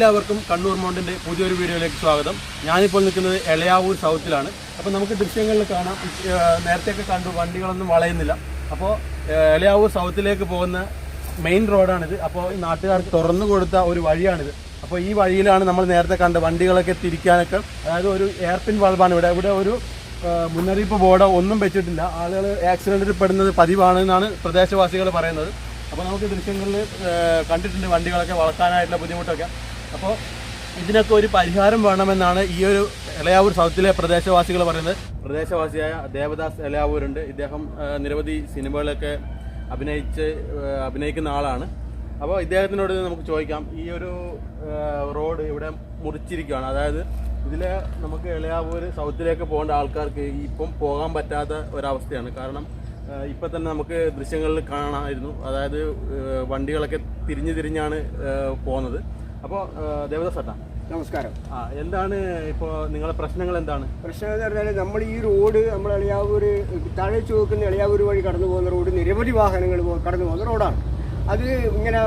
എല്ലാവർക്കും കണ്ണൂർ മൗണ്ടിന്റെ പുതിയൊരു വീഡിയോയിലേക്ക് സ്വാഗതം. ഞാനിപ്പോൾ നിൽക്കുന്നത് എളയാവൂർ സൗത്തിലാണ്. അപ്പോൾ നമുക്ക് ദൃശ്യങ്ങളിൽ കാണാം. നേരത്തെയൊക്കെ കണ്ടു വണ്ടികളൊന്നും വളയുന്നില്ല. അപ്പോൾ എളയാവൂർ സൗത്തിലേക്ക് പോകുന്ന മെയിൻ റോഡാണിത്. അപ്പോൾ ഈ നാട്ടുകാർ തുറന്നു കൊടുത്ത ഒരു വഴിയാണിത്. അപ്പോൾ ഈ വഴിയിലാണ് നമ്മൾ നേരത്തെ കണ്ട വണ്ടികളൊക്കെ തിരിക്കാനൊക്കെ അതായത് ഒരു എയർപിൻ ബൾബാണ് ഇവിടെ. ഇവിടെ ഒരു മുന്നറിയിപ്പ് ബോർഡോ ഒന്നും വെച്ചിട്ടില്ല. ആളുകൾ ആക്സിഡന്റിൽ പെടുന്നത് പതിവാണെന്നാണ് പ്രദേശവാസികൾ പറയുന്നത്. അപ്പോൾ നമുക്ക് ദൃശ്യങ്ങളിൽ കണ്ടിട്ടുണ്ട് വണ്ടികളൊക്കെ വളർത്താനായിട്ടുള്ള ബുദ്ധിമുട്ടൊക്കെ. അപ്പോൾ ഇതിനൊക്കെ ഒരു പരിഹാരം വേണമെന്നാണ് ഈ ഒരു ഇളയാവൂർ സൗത്തിലെ പ്രദേശവാസികൾ പറയുന്നത്. പ്രദേശവാസിയായ ദേവദാസ് ഇളയാവൂരുണ്ട് ഇദ്ദേഹം നിരവധി സിനിമകളൊക്കെ അഭിനയിച്ച് അഭിനയിക്കുന്ന ആളാണ്. അപ്പോൾ ഇദ്ദേഹത്തിനോട് നമുക്ക് ചോദിക്കാം. ഈ ഒരു റോഡ് ഇവിടെ മുറിച്ചിരിക്കുകയാണ്. അതായത് ഇതിൽ നമുക്ക് ഇളയാവൂർ സൗത്തിലേക്ക് പോകേണ്ട ആൾക്കാർക്ക് ഇപ്പം പോകാൻ പറ്റാത്ത ഒരവസ്ഥയാണ്. കാരണം ഇപ്പം തന്നെ നമുക്ക് ദൃശ്യങ്ങളിൽ കാണാമായിരുന്നു അതായത് വണ്ടികളൊക്കെ തിരിഞ്ഞു തിരിഞ്ഞാണ് പോകുന്നത് അപ്പോൾ ദേവദാസ് ചേട്ടാ. നമസ്കാരം. ആ എന്താണ് ഇപ്പോ നിങ്ങളെ പ്രശ്നങ്ങൾ എന്താണ്? പ്രശ്നം എന്ന് പറഞ്ഞാൽ നമ്മൾ ഈ റോഡ് നമ്മൾ എളിയാവൂർ താഴെ ചുവക്കുന്ന എളിയാവൂർ വഴി കടന്നു പോകുന്ന റോഡ് നിരവധി വാഹനങ്ങൾ കടന്നു പോകുന്ന റോഡാണ്. അത് ഇങ്ങനെ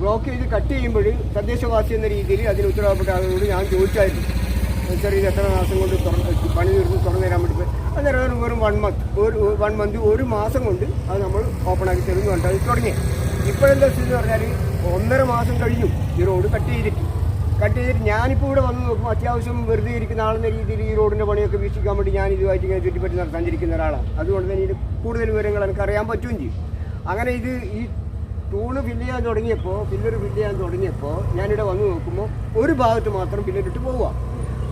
ബ്ലോക്ക് ചെയ്ത് കട്ട് ചെയ്യുമ്പോൾ തദ്ദേശവാസി എന്ന രീതിയിൽ അതിന് ഉത്തരവാദപ്പെട്ട ആളുകളോട് ഞാൻ ചോദിച്ചായിരുന്നു. ചെറിയ എത്ര മാസം കൊണ്ട് പണി തീർന്ന് തുറന്നു തരാൻ വേണ്ടി. അന്നേരം വെറും വൺ മന്ത് ഒരു വൺ മന്ത് ഒരു മാസം കൊണ്ട് അത് നമ്മൾ ഓപ്പൺ ആക്കി തരുന്നു കണ്ടത് തുടങ്ങി. ഇപ്പോഴെന്താ സ്ഥിതി എന്ന് പറഞ്ഞാൽ ഒന്നര മാസം കഴിഞ്ഞു ഈ റോഡ് കട്ട് ചെയ്തിട്ട്. കട്ട് ചെയ്തിട്ട് ഞാനിപ്പോൾ ഇവിടെ വന്ന് നോക്കുമ്പോൾ അത്യാവശ്യം വെറുതെ ഇരിക്കുന്ന ആളെന്ന രീതിയിൽ ഈ റോഡിന്റെ പണിയൊക്കെ വീക്ഷിക്കാൻ വേണ്ടി ഞാൻ ഇതുമായിട്ട് ഇങ്ങനെ ചുറ്റിപ്പറ്റി നടത്താനിരിക്കുന്ന ഒരാളാണ് അതുകൊണ്ട് തന്നെ ഇത് കൂടുതൽ വിവരങ്ങൾ എനിക്ക് അറിയാൻ പറ്റുകയും ചെയ്യും. അങ്ങനെ ഇത് ഈ ടൂണ് ഫില്ല് ചെയ്യാൻ തുടങ്ങിയപ്പോൾ പില്ലർ ഫില്ല് ചെയ്യാൻ തുടങ്ങിയപ്പോൾ ഞാനിവിടെ വന്ന് നോക്കുമ്പോൾ ഒരു ഭാഗത്ത് മാത്രം പില്ലറിട്ട് പോവുക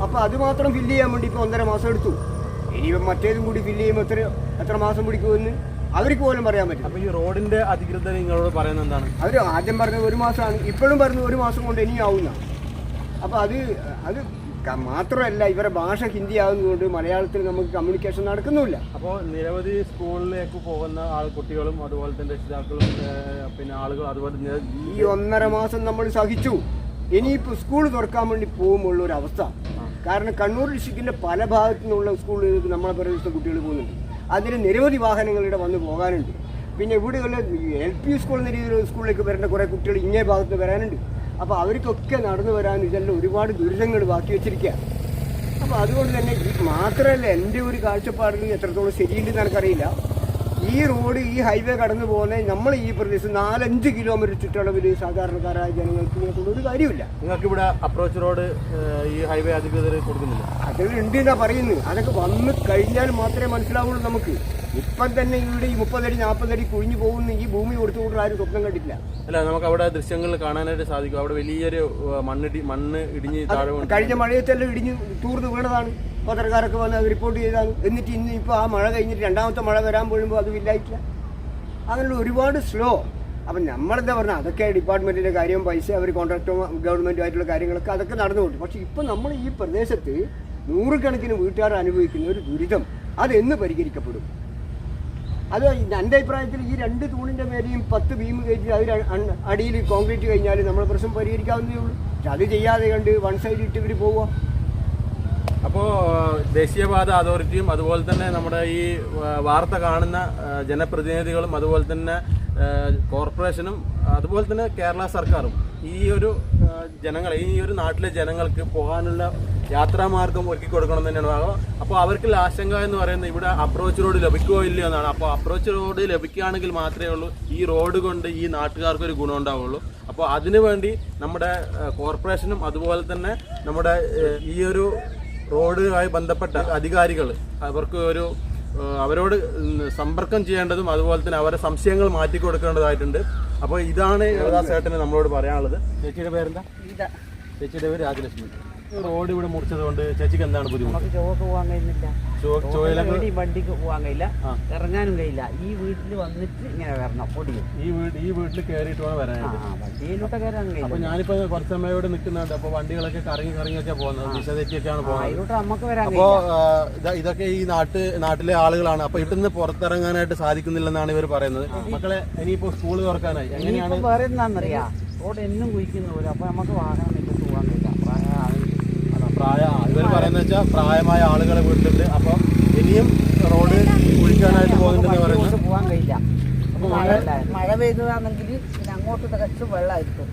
അപ്പോൾ അത് മാത്രം ഫില്ല് ചെയ്യാൻ വേണ്ടി ഇപ്പോൾ ഒന്നര മാസം എടുത്തു. ഇനി മറ്റേതും കൂടി ഫില്ല് ചെയ്യുമ്പോൾ എത്ര എത്ര മാസം പിടിക്കുമെന്ന് അവർക്ക് പോലും പറയാൻ പറ്റും അപ്പോൾ ഈ റോഡിന്റെ അധികൃതർ നിങ്ങളോട് പറയുന്നത് എന്താണ്? അവർ ആദ്യം പറഞ്ഞത് ഒരു മാസമാണ് ഇപ്പോഴും പറഞ്ഞു ഒരു മാസം കൊണ്ട് ഇനിയാവുന്ന. അപ്പോൾ അത് അത് മാത്രമല്ല ഇവരുടെ ഭാഷ ഹിന്ദി ആകുന്നതുകൊണ്ട് മലയാളത്തിൽ നമുക്ക് കമ്മ്യൂണിക്കേഷൻ നടക്കുന്നില്ല അപ്പോൾ നിരവധി സ്കൂളിലേക്ക് പോകുന്ന ആൾ കുട്ടികളും അതുപോലെ തന്നെ രക്ഷിതാക്കളും പിന്നെ ആളുകൾ അതുപോലെ ഈ ഒന്നര മാസം നമ്മൾ സഹിച്ചു. ഇനിയിപ്പോൾ സ്കൂൾ തുറക്കാൻ വേണ്ടി പോകുമ്പോൾ ഒരു അവസ്ഥ. കാരണം കണ്ണൂർ ഡിസ്ട്രിക്റ്റിന്റെ പല ഭാഗത്തു നിന്നുള്ള സ്കൂളിലേക്ക് നമ്മളെ പ്രദേശത്തെ കുട്ടികൾ പോകുന്നുണ്ട്. അതിന് നിരവധി വാഹനങ്ങൾ ഇവിടെ വന്ന് പോകാനുണ്ട്. പിന്നെ ഇവിടെയുള്ള എൽ പി സ്കൂൾ എന്ന രീതിയിലുള്ള സ്കൂളിലേക്ക് വരേണ്ട കുറേ കുട്ടികൾ ഇങ്ങേ ഭാഗത്ത് വരാനുണ്ട്. അപ്പോൾ അവർക്കൊക്കെ നടന്നു വരാൻ ഇതെല്ലാം ഒരുപാട് ദുരിതങ്ങൾ ബാക്കി വെച്ചിരിക്കുക അപ്പോൾ അതുകൊണ്ട് തന്നെ മാത്രമല്ല എന്റെ ഒരു കാഴ്ചപ്പാടിൽ എത്രത്തോളം ശരിയുണ്ടെന്ന് എനിക്കറിയില്ല. ഈ റോഡ് ഈ ഹൈവേ കടന്നു പോകുന്ന നമ്മൾ ഈ പ്രദേശത്ത് നാലഞ്ച് കിലോമീറ്റർ ചുറ്റളവിൽ സാധാരണക്കാരായ ജനങ്ങൾക്ക് ഒരു കാര്യമില്ല. നിങ്ങൾക്ക് ഇവിടെ അപ്രോച്ച് റോഡ് ഈ ഹൈവേ അധികൃതർ കൊടുക്കുന്നില്ല? അതിൽ ഉണ്ട് എന്നാ പറയുന്നത് അതൊക്കെ വന്ന് കഴിഞ്ഞാൽ മാത്രമേ മനസ്സിലാവുള്ളൂ നമുക്ക്. ഇപ്പം തന്നെ ഇവിടെ ഈ മുപ്പതടി നാൽപ്പതടി കുഴിഞ്ഞു പോകുന്ന ഈ ഭൂമി കൊടുത്തുകൊണ്ട് ആരും സ്വപ്നം കണ്ടില്ല അല്ല നമുക്ക് അവിടെ ദൃശ്യങ്ങൾ കാണാനായിട്ട് സാധിക്കും. അവിടെ വലിയൊരു മണ്ണിടി മണ്ണ് ഇടിഞ്ഞ് താഴെ കഴിഞ്ഞ മഴയത്തെല്ലാം ഇടിഞ്ഞ് തൂർന്ന് വീണതാണ്. പത്രക്കാരൊക്കെ വന്ന് അത് റിപ്പോർട്ട് ചെയ്താണ്. എന്നിട്ട് ഇന്ന് ഇപ്പോൾ ആ മഴ കഴിഞ്ഞിട്ട് രണ്ടാമത്തെ മഴ വരാൻ പോഴുമ്പോൾ അത് ഇല്ലായിട്ടില്ല. അങ്ങനെയുള്ള ഒരുപാട് സ്ലോ അപ്പം നമ്മളെന്താ പറഞ്ഞാൽ അതൊക്കെ ഡിപ്പാർട്ട്മെന്റിന്റെ കാര്യം പൈസ അവർ കോൺട്രാക്റ്റും ഗവൺമെന്റുമായിട്ടുള്ള കാര്യങ്ങളൊക്കെ അതൊക്കെ നടന്നു പോകും പക്ഷേ ഇപ്പം നമ്മൾ ഈ പ്രദേശത്ത് നൂറുകണക്കിന് വീട്ടുകാർ അനുഭവിക്കുന്ന ഒരു ദുരിതം. അതെന്ന് പരിഹരിക്കപ്പെടും? അത് എന്റെ അഭിപ്രായത്തിൽ ഈ രണ്ട് തൂണിന്റെ മേലെയും പത്ത് ബീം കയറ്റി അതിൽ അടിയിൽ കോൺക്രീറ്റ് കഴിഞ്ഞാൽ നമ്മൾ പ്രശ്നം പരിഹരിക്കാവുന്നതേ ഉള്ളൂ. പക്ഷെ അത് ചെയ്യാതെ കണ്ട് വൺ സൈഡ് ഇട്ട് ഇവർ പോവുക. അപ്പോൾ ദേശീയപാത അതോറിറ്റിയും അതുപോലെ തന്നെ നമ്മുടെ ഈ വാർത്ത കാണുന്ന ജനപ്രതിനിധികളും അതുപോലെ തന്നെ കോർപ്പറേഷനും അതുപോലെ തന്നെ കേരള സർക്കാരും ഈ ഒരു ജനങ്ങൾ ഈ ഒരു നാട്ടിലെ ജനങ്ങൾക്ക് പോകാനുള്ള യാത്രാമാർഗം ഒരുക്കി കൊടുക്കണം തന്നെയാണ് അപ്പോൾ അവർക്കുള്ള ആശങ്ക എന്ന് പറയുന്നത് ഇവിടെ അപ്രോച്ച് റോഡ് ലഭിക്കുമോ ഇല്ലയോ എന്നാണ്. അപ്പോൾ അപ്രോച്ച് റോഡ് ലഭിക്കുകയാണെങ്കിൽ മാത്രമേ ഉള്ളൂ ഈ റോഡ് കൊണ്ട് ഈ നാട്ടുകാർക്ക് ഒരു ഗുണം ഉണ്ടാവുള്ളൂ. അപ്പോൾ അതിനുവേണ്ടി നമ്മുടെ കോർപ്പറേഷനും അതുപോലെ തന്നെ നമ്മുടെ ഈ ഒരു റോഡുമായി ബന്ധപ്പെട്ട അധികാരികൾ അവർക്ക് ഒരു അവരോട് സമ്പർക്കം ചെയ്യേണ്ടതും അതുപോലെ തന്നെ അവരുടെ സംശയങ്ങൾ മാറ്റി കൊടുക്കേണ്ടതായിട്ടുണ്ട് അപ്പോൾ ഇതാണ് യുവദാസ് ചേട്ടന് നമ്മളോട് പറയാനുള്ളത്. ചേച്ചിയുടെ പേരെന്താ? ചേച്ചിയുടെ പേര് രാജലക്ഷ്മി. റോഡ് ഇവിടെ മുറിച്ചത് കൊണ്ട് ചേച്ചിക്ക് എന്താണ് ബുദ്ധിമുട്ട്? ചോക്ക് പോകാൻ കഴിയുന്നില്ല. ചോയിലൊക്കെ വണ്ടിക്ക് പോകാൻ കഴിയില്ല. ഇറങ്ങാനും കഴിയില്ല. ഈ വീട്ടിൽ വന്നിട്ട് ഇങ്ങനെ വരണം പൊടിയും. ഈ വീട് ഈ വീട്ടിൽ കയറിയിട്ട് വേണം വരാൻ വണ്ടിയിലോട്ട് കയറാൻ അപ്പൊ ഞാനിപ്പോ കുറച്ച് സമയം ഇവിടെ നിൽക്കുന്നുണ്ട്. അപ്പൊ വണ്ടികളൊക്കെ കറങ്ങി കറങ്ങിയൊക്കെ പോകുന്നത്. ദിശ തെറ്റിയൊക്കെയാണ് ആ, പോകുന്നത്. നമുക്ക് വരാൻ അപ്പോ കഴിയില്ല. ഇതൊക്കെ ഈ നാട്ട് നാട്ടിലെ ആളുകളാണ്. അപ്പൊ ഇവിടുന്ന് പുറത്തിറങ്ങാനായിട്ട് സാധിക്കുന്നില്ലെന്നാണ് ഇവർ പറയുന്നത്. മക്കളെ ഇനിയിപ്പോ സ്കൂൾ തുറക്കാനായി. എങ്ങനെയാണ്? വേറെ റോഡ് എന്നും കുഴിക്കുന്ന പോലെ. അപ്പൊ നമുക്ക് വാഹനം ഇട്ടിട്ട് പോകാൻ കഴിയില്ല പ്രായ ആളുകൾ. അതാ, പ്രായ ഇവർ പറയുന്നത് വെച്ചാൽ പ്രായമായ ആളുകളെ വീട്ടിലുണ്ട്. അപ്പൊ ഇനിയും റോഡ് കുഴിക്കാനായിട്ട് പോകുന്നുണ്ടെന്ന് പറയുന്നത്. പോകാൻ കഴിയില്ല. അപ്പൊ മഴ പെയ്തതാണെങ്കിൽ പിന്നെ അങ്ങോട്ട് തികച്ചും വെള്ളമായിരിക്കും.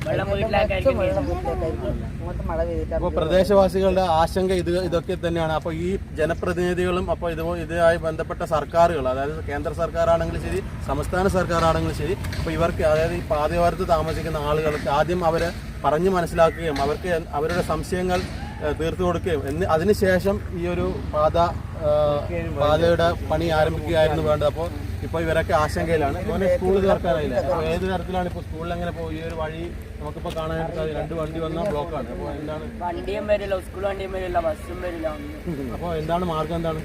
അങ്ങോട്ട് മഴ പെയ്തിട്ട് അപ്പോൾ പ്രദേശവാസികളുടെ ആശങ്ക ഇത് ഇതൊക്കെ തന്നെയാണ്. അപ്പോൾ ഈ ജനപ്രതിനിധികളും അപ്പോൾ ഇത് ഇതുമായി ബന്ധപ്പെട്ട സർക്കാരുകൾ അതായത് കേന്ദ്ര സർക്കാരാണെങ്കിലും ശരി സംസ്ഥാന സർക്കാരാണെങ്കിലും ശരി അപ്പോൾ ഇവർക്ക് അതായത് ഈ പാതയോരത്ത് താമസിക്കുന്ന ആളുകൾക്ക് ആദ്യം അവരെ പറഞ്ഞു മനസ്സിലാക്കുകയും അവർക്ക് അവരുടെ സംശയങ്ങൾ തീർത്തു കൊടുക്കുകയും. എന്ന് അതിനുശേഷം ഈ ഒരു പാത പാതയുടെ പണി ആരംഭിക്കുകയായിരുന്നു വേണ്ടത്. അപ്പോൾ ഇപ്പോൾ ഇവരൊക്കെ ആശങ്കയിലാണ്. ഇവനെ സ്കൂൾ തീർക്കാനായില്ല അപ്പോൾ ഏത് തരത്തിലാണ് ഇപ്പോൾ സ്കൂളിൽ എങ്ങനെ പോകും ഈ ഒരു വഴി നമുക്കിപ്പോൾ കാണാനായിട്ട് രണ്ട് വണ്ടി വന്ന ബ്ലോക്കാണ്. അപ്പോൾ എന്താണ്? വണ്ടിയും വരില്ല സ്കൂൾ വണ്ടിയും വരില്ല ബസ്സും വരില്ല. അപ്പോൾ എന്താണ് മാർഗം എന്താണ്?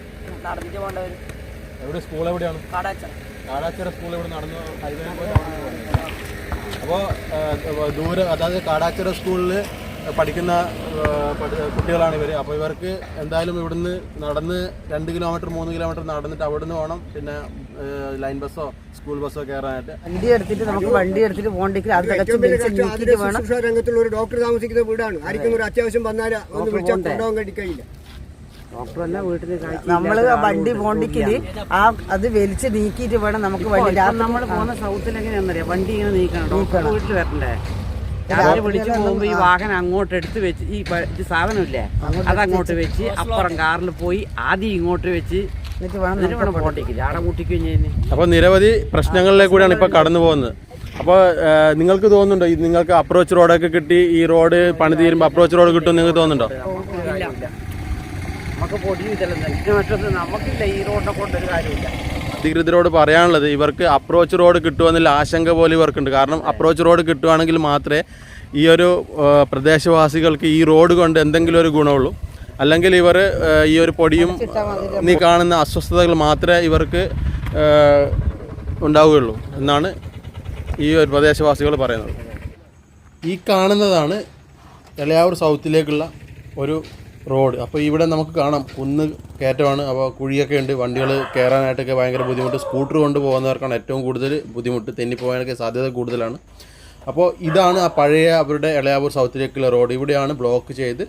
നടന്നിട്ട് പോകേണ്ട എവിടെ? സ്കൂൾ എവിടെയാണ്? കടച്ച കാടാച്ചിറ സ്കൂൾ ഇവിടെ നടന്നു ഹൈവേ അപ്പോൾ ദൂരെ അതായത് കാടാച്ചിറ സ്കൂളിൽ പഠിക്കുന്ന കുട്ടികളാണ് ഇവർ അപ്പോൾ ഇവർക്ക് എന്തായാലും ഇവിടുന്ന് നടന്ന് രണ്ട് കിലോമീറ്റർ മൂന്ന് കിലോമീറ്റർ നടന്നിട്ട് അവിടുന്ന് വേണം പിന്നെ ലൈൻ ബസ്സോ സ്കൂൾ ബസ്സോ കയറാനായിട്ട്. വണ്ടി എടുത്തിട്ട് നമുക്ക് വണ്ടി എടുത്തിട്ട് പോകണ്ടെങ്കിൽ അത് രംഗത്തുള്ള ഒരു ഡോക്ടർ താമസിക്കുന്ന വീടാണ്. ആർക്കും ഒരു അത്യാവശ്യം വന്നാൽ ഒന്ന് വിളിച്ചാൽ കൊണ്ടുപോകാൻ കഴിയില്ല. നമ്മൾ വണ്ടി പോണ്ടിക്കൽ ആ അത് വലിച്ച് നീക്കിയിട്ട് വേണം നമുക്ക് വണ്ടി നമ്മൾ പോകുന്ന സൗത്തിൽ എങ്ങനെയാണെന്നറിയാം വണ്ടി ഇങ്ങനെ നീക്കണം. ഡോക്ടർ വീട്ടിൽ വരണ്ടേ? രാവിലെ വിളിച്ച് പോകുമ്പോ ഈ വാഹനം അങ്ങോട്ട് എടുത്ത് വെച്ച് ഈ സാധനമില്ലേ? അത് അങ്ങോട്ട് വെച്ച് അപ്പുറം കാറിൽ പോയി ആദ്യം ഇങ്ങോട്ട് വെച്ച് അപ്പൊ നിരവധി പ്രശ്നങ്ങളിലേക്ക് കൂടിയാണ് ഇപ്പൊ കടന്നു പോകുന്നത്. അപ്പോൾ നിങ്ങൾക്ക് തോന്നുന്നുണ്ടോ? നിങ്ങൾക്ക് അപ്രോച്ച് റോഡൊക്കെ കിട്ടി ഈ റോഡ് പണി തീരുമ്പോൾ അപ്രോച്ച് റോഡ് കിട്ടും നിങ്ങൾക്ക് തോന്നുന്നുണ്ടോ? നമുക്ക് പൊടി ഇതെല്ലാം നമുക്കില്ല ഈ റോഡിനെ കൊണ്ടൊരു കാര്യമില്ല. അധികൃതരോട് പറയാനുള്ളത് ഇവർക്ക് അപ്രോച്ച് റോഡ് കിട്ടുമെന്നുള്ള ആശങ്ക പോലും ഇവർക്കുണ്ട്. കാരണം അപ്രോച്ച് റോഡ് കിട്ടുവാണെങ്കിൽ മാത്രമേ ഈ ഒരു പ്രദേശവാസികൾക്ക് ഈ റോഡ് കൊണ്ട് എന്തെങ്കിലും ഒരു ഗുണമുള്ളൂ. അല്ലെങ്കിൽ ഇവർ ഈ ഒരു പൊടിയും നീ കാണുന്ന അസ്വസ്ഥതകൾ മാത്രമേ ഇവർക്ക് ഉണ്ടാവുകയുള്ളൂ എന്നാണ് ഈ ഒരു പ്രദേശവാസികൾ പറയുന്നത്. ഈ കാണുന്നതാണ് എളയാവൂർ സൗത്തിലേക്കുള്ള ഒരു റോഡ്. അപ്പോൾ ഇവിടെ നമുക്ക് കാണാം. കുന്ന് കയറ്റമാണ്. അപ്പോൾ കുഴിയൊക്കെ ഉണ്ട്. വണ്ടികൾ കയറാനായിട്ടൊക്കെ ഭയങ്കര ബുദ്ധിമുട്ട്. സ്കൂട്ടർ കൊണ്ട് പോകുന്നവർക്കാണ് ഏറ്റവും കൂടുതൽ ബുദ്ധിമുട്ട്. തെന്നിപ്പോകാനൊക്കെ സാധ്യത കൂടുതലാണ്. അപ്പോൾ ഇതാണ് ആ പഴയ അവരുടെ ഇളയാവൂർ സൗത്തിലേക്കുള്ള റോഡ്. ഇവിടെയാണ് ബ്ലോക്ക് ചെയ്ത്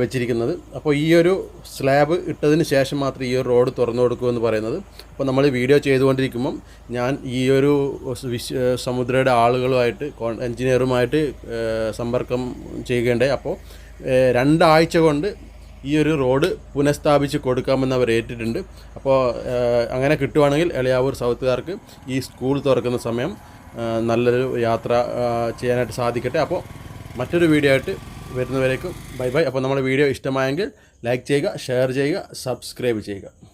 വെച്ചിരിക്കുന്നത്. അപ്പോൾ ഈ ഒരു സ്ലാബ് ഇട്ടതിന് ശേഷം മാത്രം ഈ ഒരു റോഡ് തുറന്നു കൊടുക്കുമെന്ന് പറയുന്നത്. അപ്പോൾ നമ്മൾ വീഡിയോ ചെയ്തുകൊണ്ടിരിക്കുമ്പം ഞാൻ ഈ ഒരു സമുദ്രയുടെ ആളുകളുമായിട്ട് എൻജിനീയറുമായിട്ട് സമ്പർക്കം ചെയ്യുകയുണ്ടായി. അപ്പോൾ രണ്ടാഴ്ച കൊണ്ട് ഈ ഒരു റോഡ് പുനഃസ്ഥാപിച്ച് കൊടുക്കാമെന്ന് അവർ ഏറ്റിട്ടുണ്ട്. അപ്പോൾ അങ്ങനെ കിട്ടുവാണെങ്കിൽ എളയാവൂർ സൗത്തുകാർക്ക് ഈ സ്കൂൾ തുറക്കുന്ന സമയം നല്ലൊരു യാത്ര ചെയ്യാനായിട്ട് സാധിക്കട്ടെ. അപ്പോൾ മറ്റൊരു വീഡിയോ ആയിട്ട് വരുന്നവരേക്കും ബൈ ബൈ. അപ്പോൾ നമ്മുടെ വീഡിയോ ഇഷ്ടമായെങ്കിൽ ലൈക്ക് ചെയ്യുക ഷെയർ ചെയ്യുക സബ്സ്ക്രൈബ് ചെയ്യുക.